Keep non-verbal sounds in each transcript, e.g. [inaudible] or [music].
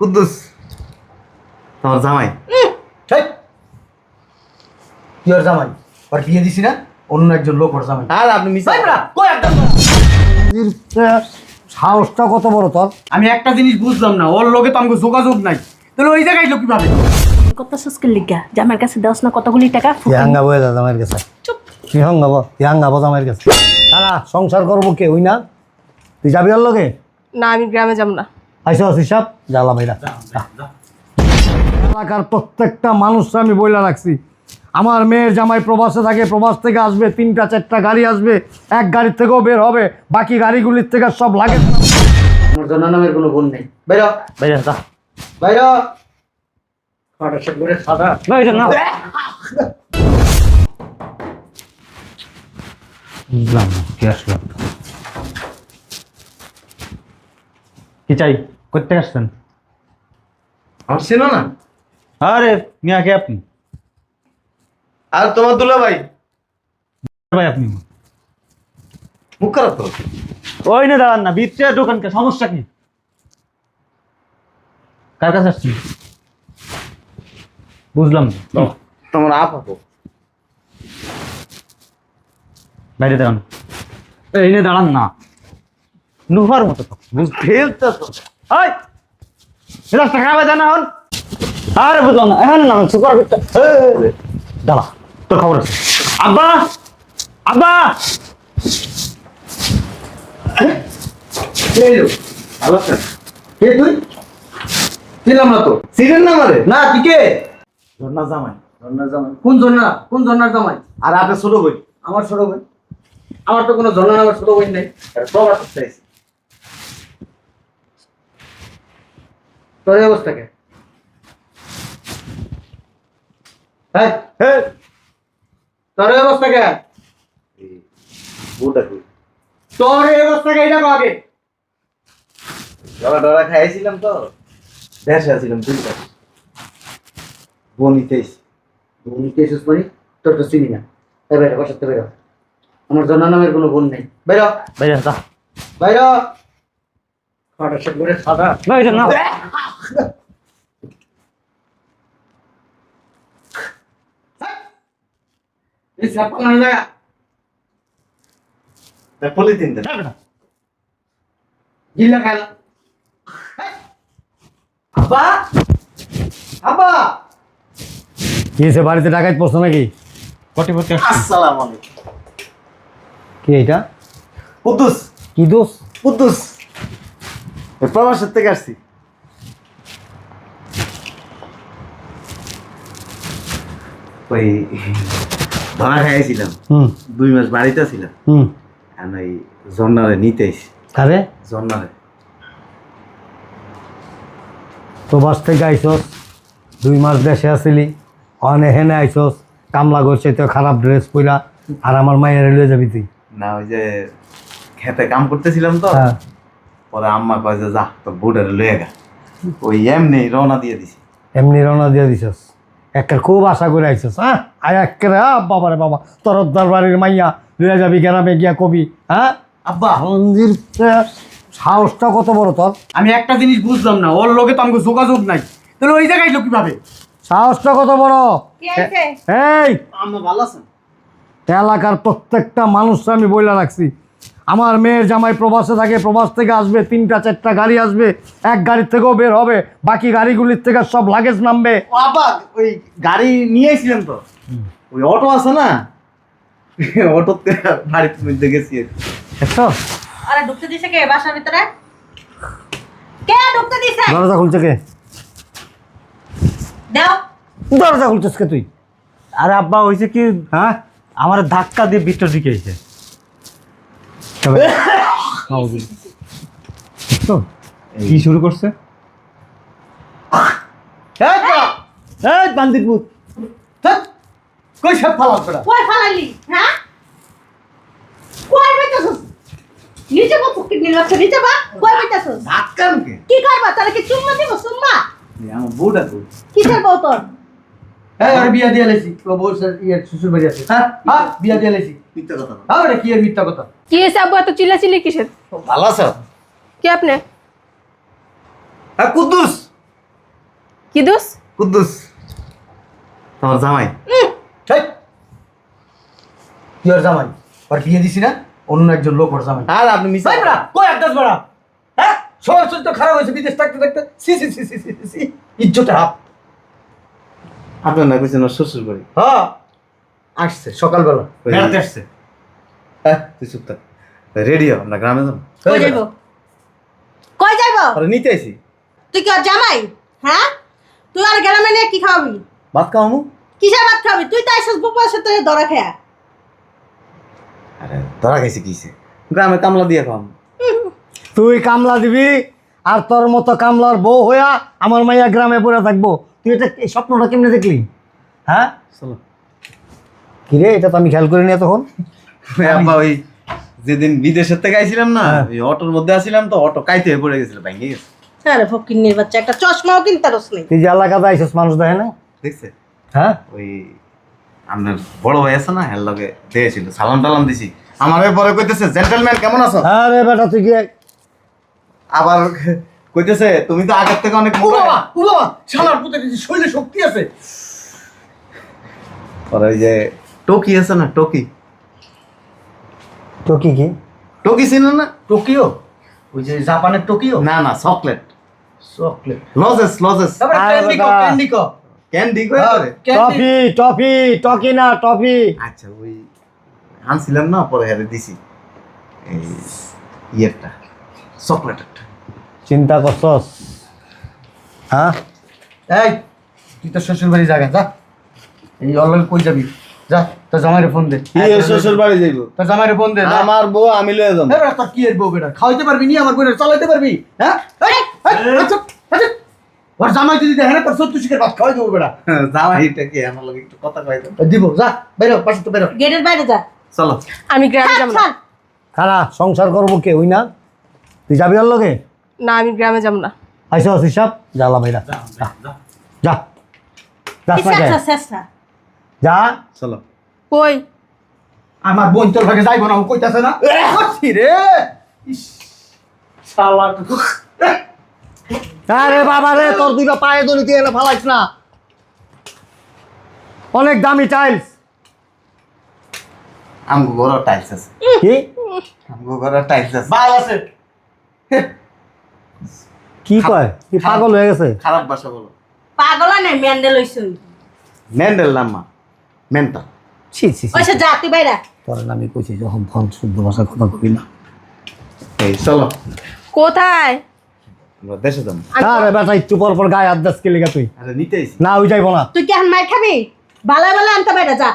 কুদ্দুস তোমার জামাই। কি ওর জামাই? ওর বিয়ে দিছি না অন্য একজন লোক ওর জামাই। আর আপনি কই একদম? সাহসটা কত বড় তোর? আমি একটা জিনিস বুঝলাম না ওর লোকে তো আমাকে যোগাযোগ নাই। তাহলে ওই জায়গায় লোক কীভাবে? কত সুস্কের লিগা? জামার কাছে দেওয়াস না কতগুলি টাকা? বয়ে যা কাছে? চুপ। হাঙ্গাবো জামাইয়ের কাছে? সংসার করব কে? ওই না? তুই যাবি আর লগে? না আমি গ্রামে যাব না। আইসো হিসাব। জ্বালা ভাইরা এলাকার প্রত্যেকটা মানুষরা আমি বইলা রাখছি। আমার মেয়ের জামাই প্রবাসে থাকে প্রবাস থেকে আসবে তিনটা চারটা গাড়ি আসবে এক গাড়ির থেকেও বের হবে বাকি গাড়িগুলির থেকে সব লাগে। আমার জন্য নামের কোনো গুণ নেই। কি চাই? করতে আসছেন? আমার না? আরে মিয়া কে আপনি? আর তোমার দুলা ভাই? ভাই আপনি? মুখ খারাপ তো ওই না দাঁড়ান না ভিতরে দোকানকে সমস্যা কি? কার কাছে আসছেন? বুঝলাম না। তোমার আপ আপো। বাইরে দাঁড়ান। এই নে দাঁড়ান না। নুহার মতো তো ফেলতে তো হাই রাস্তা খারাপ জানা হন। আরে বুঝলাম না এখন না সুপার দাঁড়া তোর খবর আছে। আব্বা আব্বা! কে এলো? ভালো আছেন? কে তুই? ছিলাম না তো না মারে না তুই কে? ঝর্ণা জামাই। ঝর্ণার জামাই। কোন ঝর্ণা? কোন ঝর্ণার জামাই? আর আপনার ছোট ভাই। আমার ছোট ভাই। আমার তো কোনো ঝর্ণা নামের ছোট ভাই নেই। প্রবাস চাইছি। তোর এই অবস্থা কে? হ্যাঁ? হ্যাঁ। তোর এই অবস্থা কে? তোর এই অবস্থা কে? এটা আগে। ডরা ডরা খাইছিলাম তো। দেশে আছিলাম দুই মাস বনিতেই মানে? তোর তো চিনি না। এই বেরো বসাতে বেরো আমার জন্ম নামের কোনো গুণ নেই। বেরো বাইরে যা। বাইরো। খাটা সে করে সাদা বাইরে না এই সাপ না। লাগা পলিথিন দেন গিল্লা খালা আব্বা? আব্বা? কি হয়েছে বাড়িতে ডাকাত পড়ছো নাকি? কটি পড়তে আসসালামু আলাইকুম কি এটা? কুদ্দুস। কি দোষ? কুদ্দুস। প্রবাসের থেকে আসছি। ওই ধরা খাইছিলাম দুই মাস বাড়িতে ছিলাম হুম। ওই জন্নারে নিতে আইছি। আরে জন্নারে প্রবাস থেকে আইসস দুই মাস দেশে আসিলি অনে হেনে আইসস কামলা করছে তো খারাপ ড্রেস পইরা আর আমার মায়ের লয়ে যাবি তুই। না ওই যে খেতে কাম করতেছিলাম তো হ্যাঁ। পরে আম্মা কয় যে যা তোর বুটারে লয়ে গা। ওই এমনি রওনা দিয়ে দিছি। এমনি রওনা দিয়ে দিছস? একটা খুব আশা করে আইসস হ্যাঁ? আয় একেবারে আ বাবারে বাবা তরফদার বাড়ির মাইয়া লয়ে যাবি গ্রামে গিয়া কবি হ্যাঁ? আব্বা মন্দির সাহসটা কত বড় তোর? আমি একটা জিনিস বুঝলাম না ওর লোকে তো আমাকে যোগাযোগ নাই। তাহলে ওই জায়গায় লোক কীভাবে? সাহসটা কত বড়? কি এই! আম্মা ভালো আছেন? এলাকার প্রত্যেকটা মানুষরা আমি বইলা রাখছি। আমার মেয়ের জামাই প্রবাসে থাকে প্রবাস থেকে আসবে তিনটা চারটা গাড়ি আসবে এক গাড়ির থেকেও বের হবে বাকি গাড়িগুলির থেকে সব লাগেজ নামবে। আব্বা ওই গাড়ি নিয়ে আইছিলাম তো ওই অটো আছে না? [laughs] অটোতে বাড়িতে মধ্যে গেছি আরে ঢুকতে দিছে কে বাসার ভিতরে? কে ঢুকতে দিছে? দরজা খুলছে কে? দাও। দরজা খুলছিস কে তুই? আরে আব্বা হয়েছে কি হ্যাঁ? আমার ধাক্কা দিয়ে ভিতর দিকে এসে কি শুরু করছে? এই বান্দির ভূত। কই সব ফালাস বেটা কই ফালালি হ্যাঁ? কই বাইতাছস? নিচে বা ফুকি নিলাছ নিচে বা কই বাইতাছস? ধাক্কা কে? কি করবা তাহলে কি চুম্মা দিব চুম্মা? আমার বউটা কই? কি করব তোর? হ্যাঁ আরে বিয়া দিয়ে লাইছি। ও বউ ইয়ে শ্বশুর বাড়ি আছে। হ্যাঁ হ্যাঁ বিয়া দিয়ে লাইছি। মিথ্যা কথা বলো। কি এর মিথ্যা কথা? কি হয়েছে আব্বু এত চিল্লাচিল্লি কিসের? ভালো আছো। কি আপনি? হ্যাঁ কুদ্দুস। কি দোষ কুদ্দুস। তোমার জামাই। ঠিক তুই ওর জামাই। ওর বিয়ে দিছি না অন্য একজন লোক ওর জামাই। আর আপনি মিস ভাই বেড়া কই একদাস বেড়া? হ্যাঁ? খারাপ হয়েছে বিদেশ থাকতে থাকতে। সি সি সি সি সি সি, সি ইজ্জতে হাফ আপনার না কইছেন ওর শ্বশুর বাড়ি হ্যাঁ আসছে সকালবেলা। বেড়াতে আসছে। হ্যাঁ, তুই চুপ থাক। রেডি হ আমরা গ্রামে যাব। কই যাইব? কই যাইব? আরে নিতে আইছি। তুই কি ওর জামাই? হ্যাঁ? তুই আর গ্রামে নিয়ে কি খাওয়াবি? ভাত খাওয়ামু? কিসের ভাত খাওয়াবি? তুই তো আইসস বুপার সাথে ধরা খেয়া। আরে ধরা খাইছে কিসে? গ্রামে কামলা দিয়ে খাওয়ামু। তুই কামলা দিবি আর তোর মতো কামলার বউ হইয়া আমার মাইয়া গ্রামে পড়ে থাকব। তুই এটা এই স্বপ্নটা কেমনে দেখলি? হ্যাঁ? চলো। কিরে এটা তো আমি খেয়াল করিনি তখন ওই আব্বা ওই যেদিন বিদেশের থেকে আইছিলাম না হ্যাঁ। ওই অটোর মধ্যে আসছিলাম তো অটো কাইতে হয়ে পড়ে গেছিল ভেঙে গেছে। আরে ফকিন্নির বাচ্চা একটা চশমাও কিনতে রস নেই। তুই যে এলাকাতে আইসিস মানুষ দেখে না? দেখছে? হ্যাঁ? ওই আপনার বড় ভাই আছে না হ্যার লগে দিয়েছিল সালাম টালাম দিছি। আমার পরে কইতেছে জেন্টলম্যান কেমন আছো? আরে বেটা তুই কি আবার কইতেছে তুমি তো আগের থেকে অনেক ও মোটা ও বাবা শালার পুতে শরীরে শক্তি আছে। আর ওই যে টোকি আছে না টোকি? তো কি? টোকি না? টোকিও? ওই যে জাপানের টোকিও? না না চকলেট। চকলেট। লজেস লজেস। ক্যান্ডি কো ক্যান্ডি কো ক্যান্ডি কই হ্যাঁ, করে ক্যান্ডি। টফি টফি টকি না টফি। আচ্ছা ওই আনছিলাম না পরে হেরে দিছি। এই ইয়েরটা চকলেটেরটা। চিন্তা করছস? হ্যাঁ? এই তুই তো শ্বশুর বাড়ি জায়গা যা। এই অলরেডি কই যাবি? যা তোর জামাইরে ফোন দে। কি এর শ্বশুর বাড়ি যাইব? তোর জামাইরে ফোন দে যা। আমার বউ আমি লয়ে যাব। এবার তোর কি এর বউ বেটা? খাওয়াইতে পারবি নি আমার বউরে? চালাইতে পারবি? হ্যাঁ? এই, এই, আচ্ছা, আচ্ছা। ওর জামাই যদি দেখে না তোর সত্তর শিখের ভাত খাওয়াই দেবো বেটা। [laughs] জামাইটা কি আমার লগে একটু কথা কই দাও দিব যা বেরো পাশে তো বেরো গেটের বাইরে যা। চলো। আমি গ্রামে যাব না। সংসার করব কে? ওই না? তুই যাবি ওর লগে? না আমি গ্রামে যাব না। আইসা হিসাব জ্বালা ভাইরা। যা যা যাস না কে? চেষ্টা, চেষ্টা। যা। চলো কই? আমার বোন তোর ভাগে যাইবো না ও কইতাছে না। করছি রে। ইস, শালা আরে বাবা রে তোর দুইটা পায়ে দড়ি তুই এনে ফালাইস না। অনেক দামি টাইলস আমগো ঘর টাইলস আছে। কি? আমগো ঘর টাইলস আছে। বাল আছে। কি কয়? কি পাগল হয়ে গেছে? খারাপ ভাষা বলো। পাগল নাই মেন্ডেল হইছই মেন্ডেল নাম্মা মেন্টাল ছি ছি ছি। ওইসব যা তুই বাইরা। তোর আমি কইছি যখন ফোন শুদ্ধ ভাষা কথা কবি না। এই চলো। কোথায়? আমরা দেশে যাব। আরে বেটা একটু পর পর গায়ে আদাস কে লেগা তুই। আরে না ওই যাইব না। তুই কি এখন মার খাবি? বালা বালা আনতে বাইরা যা।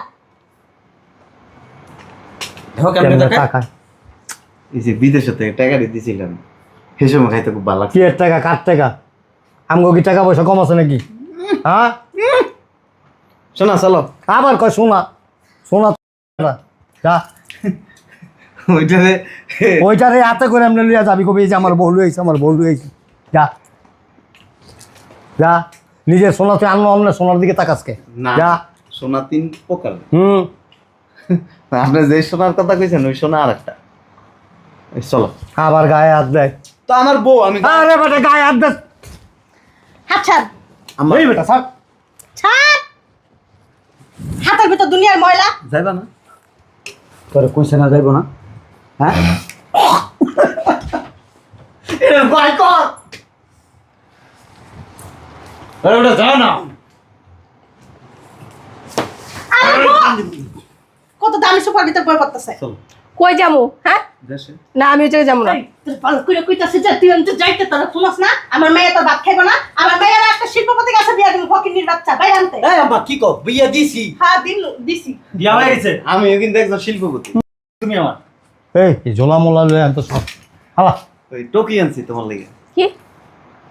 কেমনে টাকায় এই যে বিদেশে থেকে টাকা সেই সময় খাইতে খুব ভালো লাগছে। কি এর টাকা? কার টাকা? আমগো কি টাকা পয়সা কম আছে নাকি? হ্যাঁ? শোনা চলো। আবার কয় শোনা। শোনা যা। ওইটারে ওইটারে হাতে করে এমনি লইয়া যাবি কবি। এই যে আমার বউ লইছে আমার বউ লইছে যা। যা। নিজের সোনা তুই আনো অন্য সোনার দিকে তাকাসকে যা। সোনা তিন প্রকার। হুম। আপনি যে সোনার কথা কইছেন ওই সোনা আর একটা চলো। আবার গায়ে হাত দেয়। তো আমার বউ আমি আরে বেটা গায়ে হাত দেয় হাত ছাড়। আমার এই বেটা স্যার ছাড়। হাতের ভিতর দুনিয়ার ময়লা। যাইবা না। তোরে কইছে না যাইবো না। হ্যাঁ? ভাই কর। আরে ওটা যা না। কত দামি সুপার ভিতর বই পড়তেছে। কই যাব? হ্যাঁ? না আমি ওই জায়গায় যাব না। তুই ভালো করে কইতাছিস যে তুই অন্ত যাইতে তোরা শুনস না আমার মেয়ে তোর ভাত খাইবো না আমার মেয়ের একটা শিল্পপতি কাছে বিয়া দিব ফকিন্নির বাচ্চা বাইরে আনতে। এই আম্মা কি কও? বিয়া দিছি। হ্যাঁ দিন দিছি। বিয়া হয়ে গেছে? আমিও কিন্তু একজন শিল্পপতি। তুমি আমার। এই এই ঝোলা মোলা লয়ে আনতো সব। হালা। ওই টকি আনছি তোমার লেগে। কি?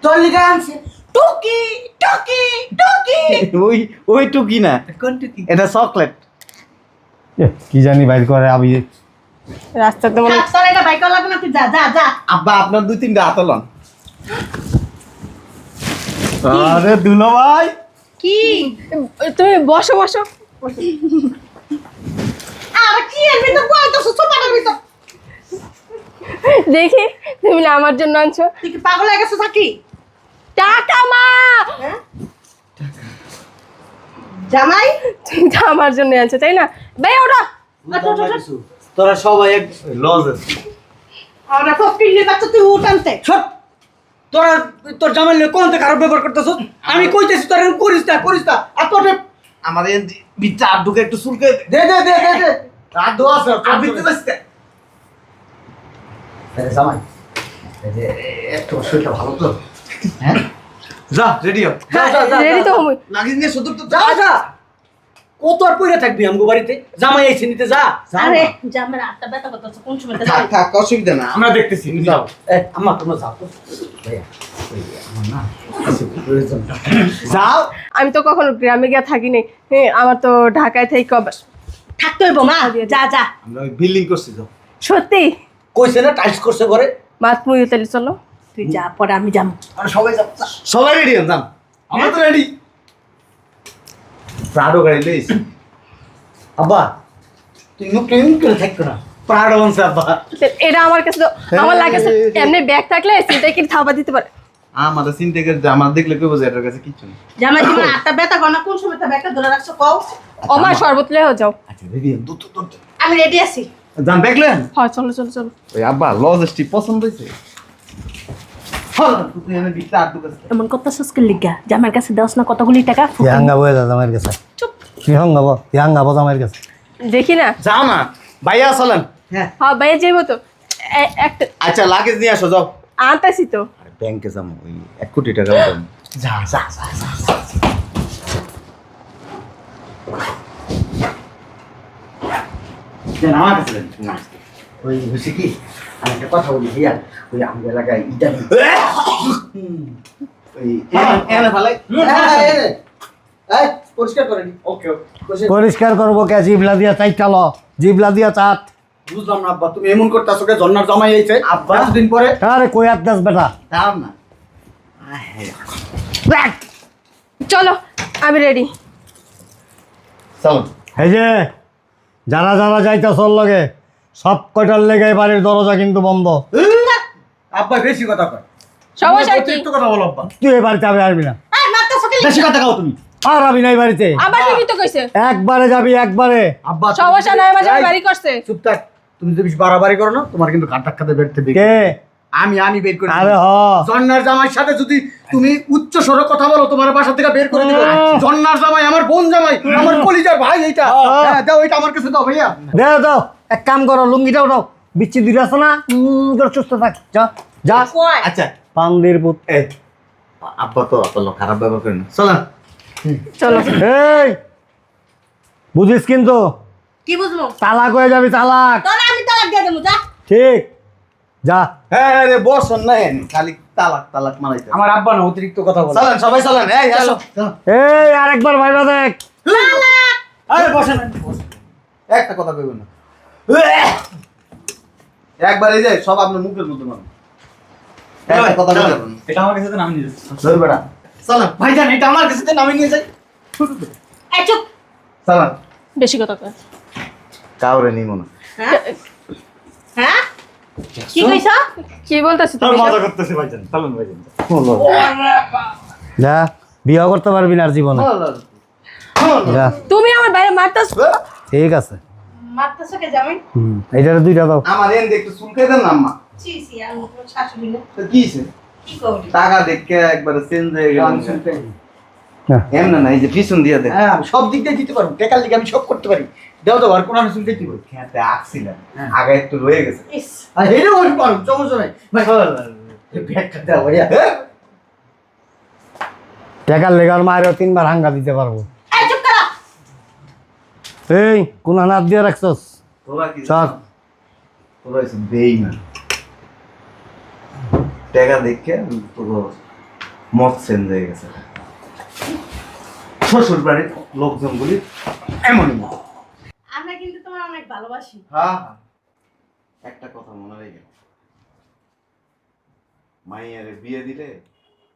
তোর লিগা আনছে। টুকি টুকি টুকি। ওই ওই টুকি না। কোন টুকি? এটা চকলেট। এ, কি জানি বাইর করে আবি রাস্তাতে মনে তোর এটা বাইক লাগবে না তুই যা যা যা। আব্বা আপনার দুই তিনটা আতলন আরে দুলো ভাই। কি? তুমি বসো বসো। আর কি এর ভিতর? কইতাছিস সুপারের ভিতর। দেখি তুমি না আমার জন্য আনছো। তুই কি পাগল হয়ে নাকি? টাকা মা! হ্যাঁ? জামাই? তুমি তো আমার জন্য আনছো তাই না? ভাই ওটা। তোরা সবাই এক লজ আছে। আমরা ফকিন্নির বাচ্চা তুই উঠানতে সব তোরা তোর জামাই লোক কোন খারাপ ব্যবহার করতেছ? আমি কইতেছি তোর করিস না করিস না। আর তোর এই বিচ্চা আর ঢুকে একটু চুলকে দে। দে দে দে দে রাত দোয়া আছে আর বিচ্ছু বাঁচতে জামাই একটু শরীরটা ভালো তো? হ্যাঁ? যা রেডি হ। যা, যা, যা, রেডি তো। হমই লাগিস নিয়ে শুধু তো যা যা। কত আর পইরা থাকবি আমগো বাড়িতে। জামাই আইছে নিতে যা। আরে না। জামাই আটটা ব্যথা করতেছে কোন সময় থাক থাক অসুবিধা না। আমরা দেখতেছি যাও। এ আম্মা তোমরা যাও। যাও। আমি তো কখনো গ্রামে গিয়ে থাকিনি হ্যাঁ, আমার তো ঢাকায় থেকে কবে থাকতে হইব মা। যা যা। আমরা বিল্ডিং করছি তো সত্যি? কইছে না টাইলস করছে ঘরে। মাত মুই তাহলে চলো। তুই যা পরে আমি যাব আর সবাই যাও। সবাই রেডি হন যান। আমরা তো রেডি প্রাডো গাড়ি লইছি আব্বা তুই মুখ টেম করে থাকতো না। প্রাডো হনছে আব্বা। এটা আমার কাছে তো আমার লাগে এমনি ব্যাগ থাকলে সেটাই কি থাবা দিতে পারে? আমাদের চিন্তা করে আমার দেখলে কইব যে এটার কাছে কিচ্ছু নেই। জামাই তুমি আটটা ব্যথা কর কোন সময় তা ব্যাগটা ধরে রাখছো কও। আমার শরবত লেও যাও। আচ্ছা রেডি হন দুটো দুটো আমি রেডি আছি। যান দেখলেন হয় চলো চলো চলো। ওই আব্বা লজেসটি পছন্দ হয়েছে এমন করতেছিস কি লিগা? জামাইয়ের কাছে দেওয়াস না কতগুলি টাকা? ইয়াঙ্গা বয়ে যা জামাইয়ের কাছে? কি হঙ্গাবো ইয়াঙ্গাবো জামাইয়ের কাছে? দেখি না। যাও না ভাইয়া চলেন। হ্যাঁ। হ্যাঁ বাইরে যাইবো তো। এ- একটা আচ্ছা লাগেজ নিয়ে আসো যাও। আনতাছি তো। আরে ব্যাংকে যাব ওই এক কোটি টাকা। যা যা যা যা, যা। আমার কাছে না, ওই হয়েছে কি? একটা কথা বলি ভাইয়া। ওই আমাদের এলাকায় ইটালি ওই এনে- এনে এই, পরিষ্কার করে ওকে ওকে। পরিষ্কার। করব কে? জিবলা দিয়া চাইটা ল জিবলা দিয়া চাট বুঝলাম না আব্বা তুমি এমন করতেছো কে? জন্নার জামাই আইছে আব্বা। এতদিন পরে? আরে কই আর দাস বেটা? দাও না। চলো আমি রেডি চলো। এই যে যারা যারা যাইতা চল লগে সব কয়টার লেগে বাড়ির দরজা কিন্তু বন্ধ? আব্বা বেশি কথা কয়। সমস্যা তুমি কি? অতিরিক্ত কথা বলো আব্বা। তুই এই বাড়িতে আবে আসবি না। এই মারতেছো কি বেশি কথা কাও তুমি। আর আবি না বাড়িতে। আবার ঠিকই তো কইছে? একবারে যাবি একবারে। আব্বা তুমি সমস্যা যদি- নাই আমার বাড়ি করছে। চুপ থাক তুমি যদি বেশি বাড়াবাড়ি করো না তোমার কিন্তু কাঁটা খাতে বেরতে কে? আমি আমি বের করে আরে হ। জন্নার জামাইয়ের সাথে যদি তুমি উচ্চ স্বরে কথা বলো তোমার বাসা থেকে বের করে দিবে। জন্নার জামাই আমার বোন জামাই আমার কলিজার ভাই এইটা। হ্যাঁ দাও এটা আমার কাছে দাও ভাইয়া। দাও দাও। এক কাম করো লুঙ্গিটাও দাও। বিচ্ছি দুইটা আছে না? উম, করে সুস্থ থাক। যা যা। কয় আচ্ছা। পান্দির পুত। এই আব্বা তো আপনার খারাপ ব্যবহার করেন না। চলেন। চলো। এই বুঝিস কিন্তু? কি বুঝব? তালাক হয়ে যাবি তালাক। তোর আমি তালাক দিয়ে দেবো যা। ঠিক। যা। হ্যাঁ রে বসন না খালি তালাক তালাক মারাইতে আমার আব্বা না অতিরিক্ত কথা বলে। চলেন সবাই চলেন। এই আসো এই আরেকবার ভাইবা দেখ। আরে বসেন একটা কথা কইবেন না। একবার এই যে সব আপনার মুখের মধ্যে মানে একটা কথা কইবেন এটা আমার কাছে তো নাম নিয়ে যাচ্ছে ধর বেটা। চলেন। ভাইজান এটা আমার কাছে দেন, আমি নিয়ে যাই। এই চুপ। চলেন। বেশি কথা কয়। কাউরে নিব না। হ্যাঁ হ্যাঁ? কি কইছ কি বলতেছি তুমি? এসব? করতেছি ভাইজান চলুন ভাইজান। যা বিয়ে করতে পারবি না আর জীবনে। যা। তুমি আমার বাইরে মারতাছ? ঠিক আছে। মারতেছো কে জামাই? হুম এইটারে দুইটা দাও। আমার এন একটু চুলকাই দেন না আম্মা। ছি ছি আমি শাশুড়ি না তো কি হইছে? টাকা দেখে একবারে চেঞ্জ হয়ে গেল। হ্যাঁ। এমন না এই যে পিছন দিয়ে হ্যাঁ আমি সব দিক দিয়ে দিতে পারব। টেকার দিকে আমি সব করতে পারি। দাও তো আর কোন আমি খেতে আগে একটু রয়ে গেছে। আর হেরে আমি পারব সমস্যা নাই। টাকার লেগার মায়েরও তিনবার হাঙ্গা দিতে পারব। এই চুপ কোন হাত দিয়ে রাখছস? তোরা কি চল। তোরা হইছে বেইমান। টাকা দেখে তোর মত চেঞ্জ হয়ে গেছে। শ্বশুর বাড়ির লোকজনগুলি এমনই আমরা কিন্তু তোমার অনেক ভালোবাসি। হ্যাঁ হ্যাঁ। একটা কথা মনে হয়ে গেল মাইয়ারে বিয়ে দিলে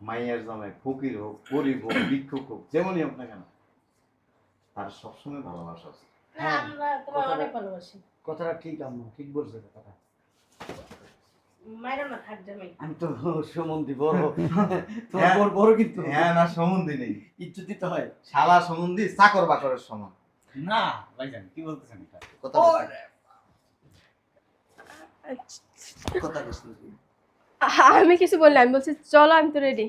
মাইয়ার জামাই ফকির হোক গরিব হোক ভিক্ষুক হোক যেমনই হোক না কেন তার সবসময় ভালোবাসা আছে। হ্যাঁ আমরা তোমার অনেক ভালোবাসি। কথাটা ঠিক আম্মা ঠিক বলছো কথা। মাইরো না থাক জামাই। আমি তো সমন্ধি বড়। তোমার বড় বড় কিন্তু। হ্যাঁ না নেই। ইজ্জত দিতে হয়। শালা চাকর বাকরের সমান। না ভাইজান কি বলতেছেন এটা? কথা ও, বলছি। কথা বলছি। আমি কিছু বললাম আমি বলছি চলো আমি তো রেডি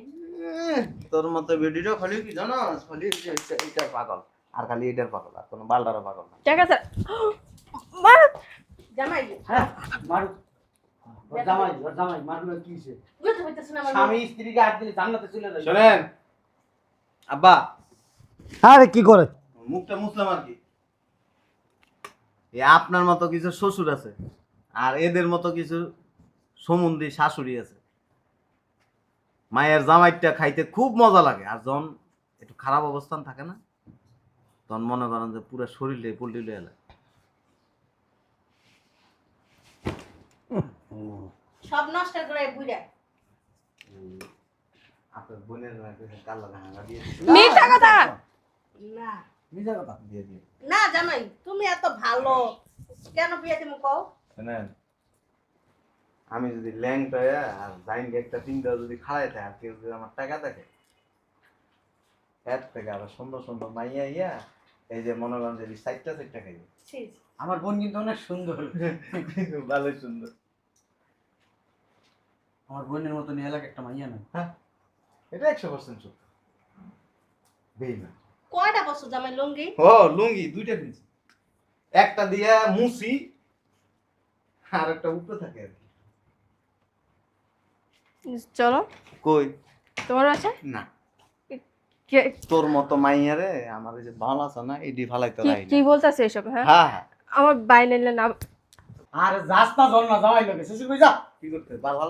তোর মতো ভিডিও খালি কি জানো? খালি এটা- পাগল। আর খালি এটার পাগল আর কোনো বালটারও পাগল না। ঠিক আছে। মার জামাই। হ্যাঁ মারু। জামাই ওর জামাই মারলো কি আমার স্বামী স্ত্রীকে হাত দিলে জান্নাতে চলে যায় শোনেন। আব্বা। আরে কি করে? মুখটা মুসলাম আর কি। এ আপনার মতো কিছু শ্বশুর আছে। আর এদের মতো কিছু সমন্ধি শাশুড়ি আছে। মায়ের জামাইটা খাইতে খুব মজা লাগে আর যখন একটু খারাপ অবস্থান থাকে না? তখন মনে করেন যে পুরো শরীরে পোল্ট্রি লয়ে এলে। সব নষ্ট করে বুড়া আপনার বোনের কাল্লা ভাঙা দিয়ে মিথ্যা কথা! না নিজের কথা। দিয়ে দিয়ে না জামাই তুমি এত ভালো। কেন বিয়ে দিমু কও? শোনেন? আমি যদি ল্যাংটা আর জাইন একটা তিনটা যদি খাড়াই থাকে আর কেউ যদি আমার টাকা এর থেকে আরও সুন্দর সুন্দর মাইয়া ইয়া এই যে মনে করেন যে সাইটটা সাইটটা। আমার বোন কিন্তু অনেক সুন্দর ভালোই সুন্দর। আমার বোনের মতো নিয়ে এলাকা একটা মাইয়া নাই এটা একশো পার্সেন্ট সত্য বেইমান কয়টা বছর জামাই লুঙ্গি? ও লুঙ্গি দুইটা কিনছি। একটা দিয়া মুসি আর একটা উপরে থাকে আর কি। চলো। কই? তোমার বাসা না। তোর মতো মাইয়ারে আমার যে ভালো আছে না এডি ফালাইতে কি রাই কি বলতেছে এসব হ্যাঁ? হ্যাঁ হ্যাঁ। আমার নিলে না আর যাস না জল না জামাই লোকে। শ্বশুর কই যা। কি করতে? ভালো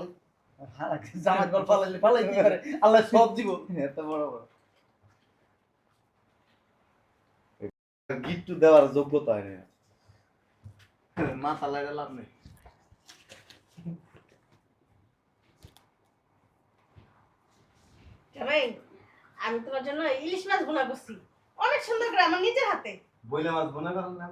জামাই গল পালাইলে পালাই কি করে? আল্লাহ সব দিব। এত বড় বড়। গিফট দেওয়ার যোগ্যতা হয় না। মাথা লাগা লাভ জামাই আমি তোমার জন্য ইলিশ মাছ ভুনা করছি। অনেক সুন্দর করে আমার নিজের হাতে। বইলে মাছ বনে করেন না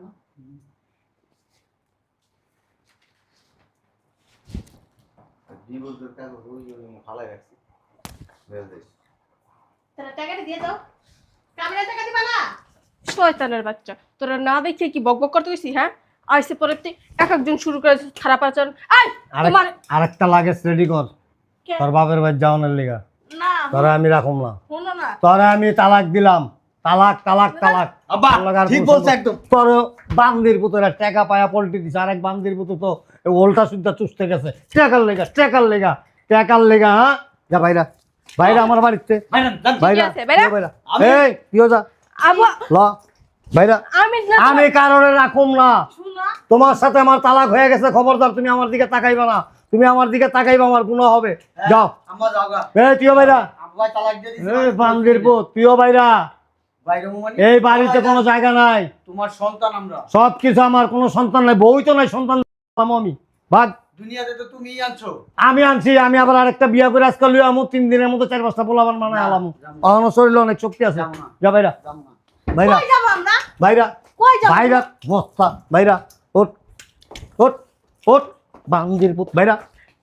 শয়তানের বাচ্চা তোরা না দেখে কি বক বক করতে গেছি হ্যাঁ? আইসে পরে এক একজন শুরু করে খারাপ আচরণ আই তোমার আরেকটা লাগেজ রেডি কর। কে? তোর বাপের বাড়ি যাওয়ানোর লিগা। তোরা আমি রাখুম না। শোনো না। তোরা আমি তালাক দিলাম। তালাক তালাক তালাক। তোর লাগা আর ঠিক কোনো বলছে একদম। তোর বান্দির পুতরা টাকা পায়া পল্টি দিছে। আরেক বান্দির পুতো তো সুদ্ধা চুষতে গেছে। টাকার লেগা টাকার লেগা টাকার লেগা হ্যাঁ? যা বাইরা বাইরা আমার বাড়িতে। এই তুইও যা ল বাইরা। আমি কারণে রাখুম না। তোমার সাথে আমার তালাক হয়ে গেছে খবরদার। তুমি আমার দিকে তাকাইবা না। তুমি আমার দিকে তাকাইবা আমার গুণ হবে। যাও। আম্মা যাওগা এই তুইও বাইরা? বান্দির পুত বাইরা এই বাড়িতে কোনো জায়গা নাই। তোমার সন্তান আমরা। সব আমার কোনো সন্তান নাই বই তো নাই সন্তান আমি। ভাগ। দুনিয়াতে তো তুমিই আনছো। আমি আনছি আমি আবার আরেকটা বিয়া করে আজকাল আমু তিন দিনের মতো চার পাঁচটা পোলাবার মানে আলামু। অহন শরীরে অনেক শক্তি আছে। যা ওট ওট ওট পুত বাইরা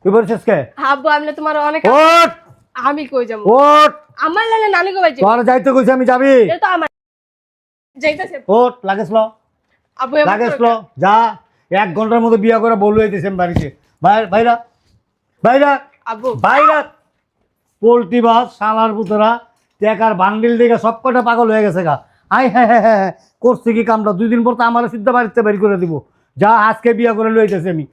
তুই বলছিস কে? আব্বু আমি তোমার অনেক ওট আমি কই যাব? ওট আমার লালে নানি কই তোর যাইতে কইছি আমি যাবি। এটা তো আমার যাইতাছে। ওট ল। ল। যা এক ঘণ্টার মধ্যে বিয়া করে বলু হইতেছে বাড়িতে। বাইরা বাইরা আব্বু বাইরা পোল্ট্রি বাস সালার পুতরা টেকার বান্ডিল দেখে সব কটা পাগল হয়ে গেছে গা। আই হ্যাঁ হ্যাঁ হ্যাঁ করছে কি কামটা? দুই দিন পর তো আমার সিদ্ধা বাড়িতে বের করে দিব। যা আজকে বিয়া করে লইতেছে আমি।